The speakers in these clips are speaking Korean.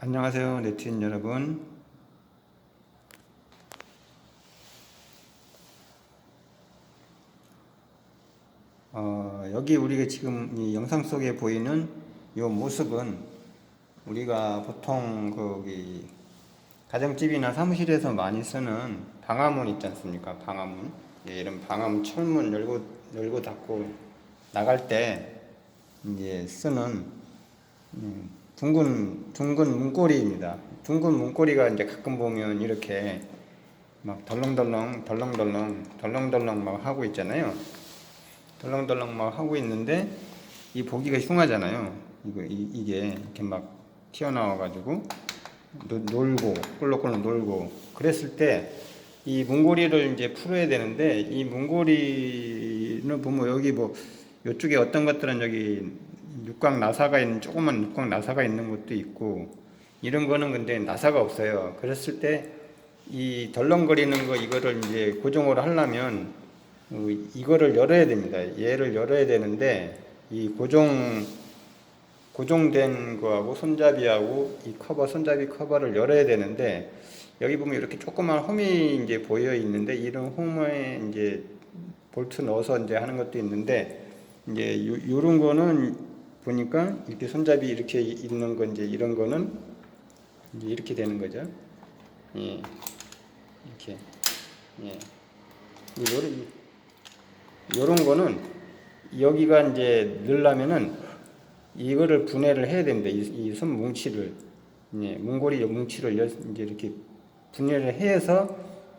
안녕하세요 네티즌 여러분. 어, 여기 우리가 지금 이 영상 속에 보이는 이 모습은 우리가 보통 거기 가정집이나 사무실에서 많이 쓰는 방화문 있지 않습니까? 방화문. 예, 이런 방화문 철문 열고 열고 닫고 나갈 때 이제 쓰는 음, 둥근 둥근 문고리입니다. 둥근 문고리가 이제 가끔 보면 이렇게 막 덜렁덜렁 덜렁덜렁 덜렁덜렁 막 하고 있잖아요. 덜렁덜렁 막 하고 있는데 이 보기가 흉하잖아요. 이거 이, 이게 이렇게 막 튀어나와 가지고 놀고 꿀럭꿀럭 놀고 그랬을 때 이 문고리를 이제 풀어야 되는데 이 문고리는 보면 여기 뭐 이쪽에 어떤 것들은 여기 육각 나사가 있는 조그만 육각 나사가 있는 것도 있고 이런 거는 근데 나사가 없어요. 그랬을 때 이 덜렁거리는 거 이거를 이제 고정을 하려면 어, 이거를 열어야 됩니다. 얘를 열어야 되는데 이 고정 고정된 거하고 손잡이하고 이 커버 손잡이 커버를 열어야 되는데 여기 보면 이렇게 조그만 홈이 이제 보여 있는데 이런 홈에 이제 볼트 넣어서 이제 하는 것도 있는데 이제 요, 요런 거는 보니까 이렇게 손잡이 이렇게 있는 건 이제 이런 거는 이제 이렇게 되는 거죠. 예. 이렇게. 예. 요런, 요런 거는 여기가 이제 넣으려면은 이거를 분해를 해야 됩니다. 이손 뭉치를. 예. 문고리 뭉치를 열- 이제 이렇게 분해를 해서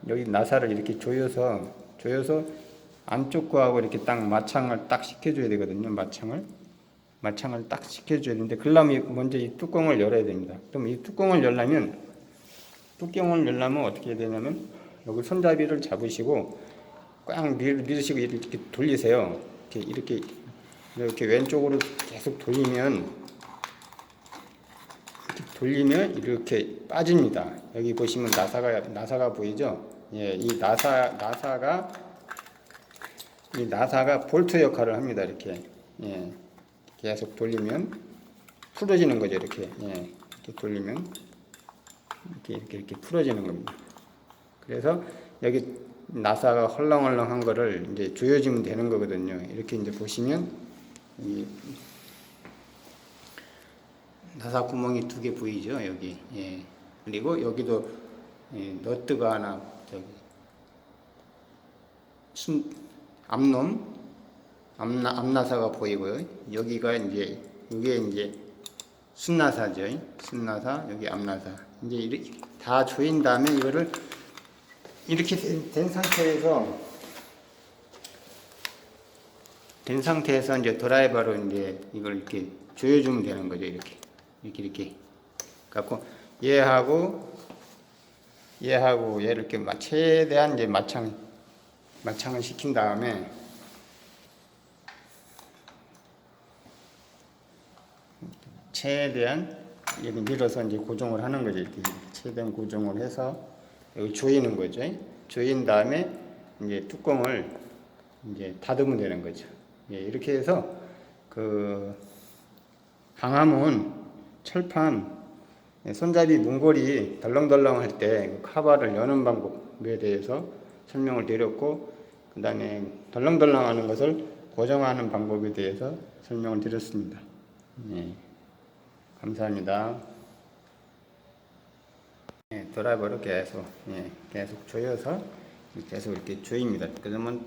여기 나사를 이렇게 조여서 조여서 안쪽 거하고 이렇게 딱 마창을 딱 시켜줘야 되거든요. 마창을 마창을 딱 시켜줘야 되는데 그러려면 먼저 이 뚜껑을 열어야 됩니다. 그럼 이 뚜껑을 열려면 뚜껑을 열려면 어떻게 되냐면 여기 손잡이를 잡으시고 꽉 밀, 밀으시고 이렇게 돌리세요. 이렇게 이렇게 이렇게 왼쪽으로 계속 돌리면 돌리면 이렇게 빠집니다. 여기 보시면 나사가 나사가 보이죠? 예, 이 나사 나사가 이 나사가 볼트 역할을 합니다. 이렇게 예, 계속 돌리면 풀어지는 거죠. 이렇게 예, 이렇게 돌리면 이렇게 이렇게 이렇게 풀어지는 겁니다. 그래서 여기 나사가 헐렁헐렁한 거를 이제 조여주면 되는 거거든요. 이렇게 이제 보시면 이 나사 구멍이 두 개 보이죠 여기 예 그리고 여기도 예, 너트가 하나 저기 순 앞놈 앞나 앞나사가 보이고요. 여기가 이제 이게 이제 순나사죠. 순나사 여기 앞나사. 이제 이렇게 다 조인 다음에 이거를 이렇게 된, 된 상태에서 된 상태에서 이제 드라이버로 이제 이걸 이렇게 조여주면 되는 거죠 이렇게. 이렇게 이렇게. 갖고 얘하고 얘하고 얘를 이렇게 마- 최대한 이제 마창 마창을 시킨 다음에 최대한 여기 밀어서 이제 고정을 하는 거죠. 이렇게 최대한 고정을 해서 여기 조이는 거죠. 조인 다음에 이제 뚜껑을 이제 닫으면 되는 거죠. 예, 이렇게 해서 그 방화문 철판 예, 손잡이 문고리 덜렁덜렁 할때그 카바를 여는 방법에 대해서 설명을 드렸고 그 다음에 덜렁덜렁 하는 것을 고정하는 방법에 대해서 설명을 드렸습니다. 예, 감사합니다. 예, 드라이버로 계속 예, 계속 조여서 계속 이렇게 조입니다. 그러면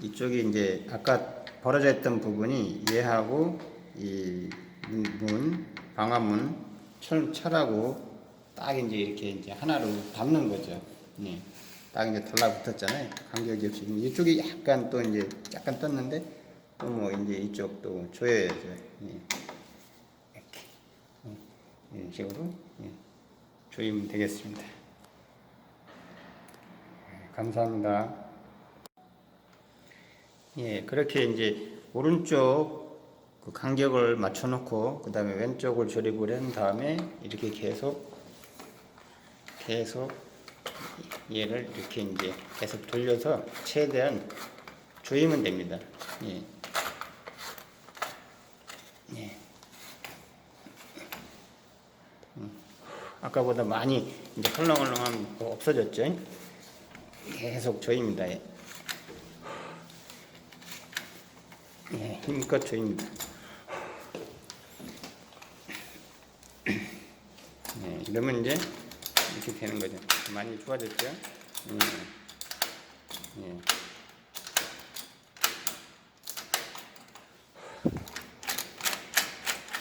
이쪽이 이제 아까 벌어져 있던 부분이 얘하고 이 문, 방화문, 철, 철하고 딱 이제 이렇게 이제 하나로 담는 거죠. 예. 딱 이제 달라붙었잖아요. 간격이 없이. 이쪽이 약간 또 이제 약간 떴는데 또 뭐 이제 이쪽도 조여야죠. 예. 이런 식으로 예. 조이면 되겠습니다. 예, 감사합니다. 예, 그렇게 이제 오른쪽 그 간격을 맞춰놓고 그 다음에 왼쪽을 조립을 한 다음에 이렇게 계속 계속 얘를 이렇게 이제 계속 돌려서 최대한 조이면 됩니다. 예. 예. 아까보다 많이 이제 헐렁헐렁함 없어졌죠. 계속 조입니다. 예, 예, 힘껏 조입니다. 예, 이러면 이제 이렇게 되는 거죠. 많이 좋아졌죠. 예. 예.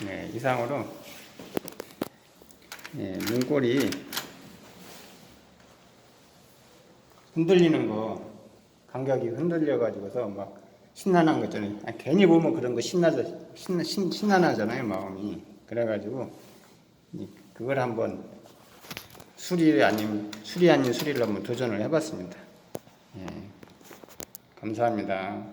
네, 이상으로 예, 눈꼬리 흔들리는 거 간격이 흔들려 가지고서 막 신나는 거 있잖아요. 아, 괜히 보면 그런 거 신나서 신나 신, 신나나잖아요 마음이. 그래가지고 이- 그걸 한번 수리 아닌 수리 아닌 수리를 한번 도전을 해봤습니다. 예, 감사합니다.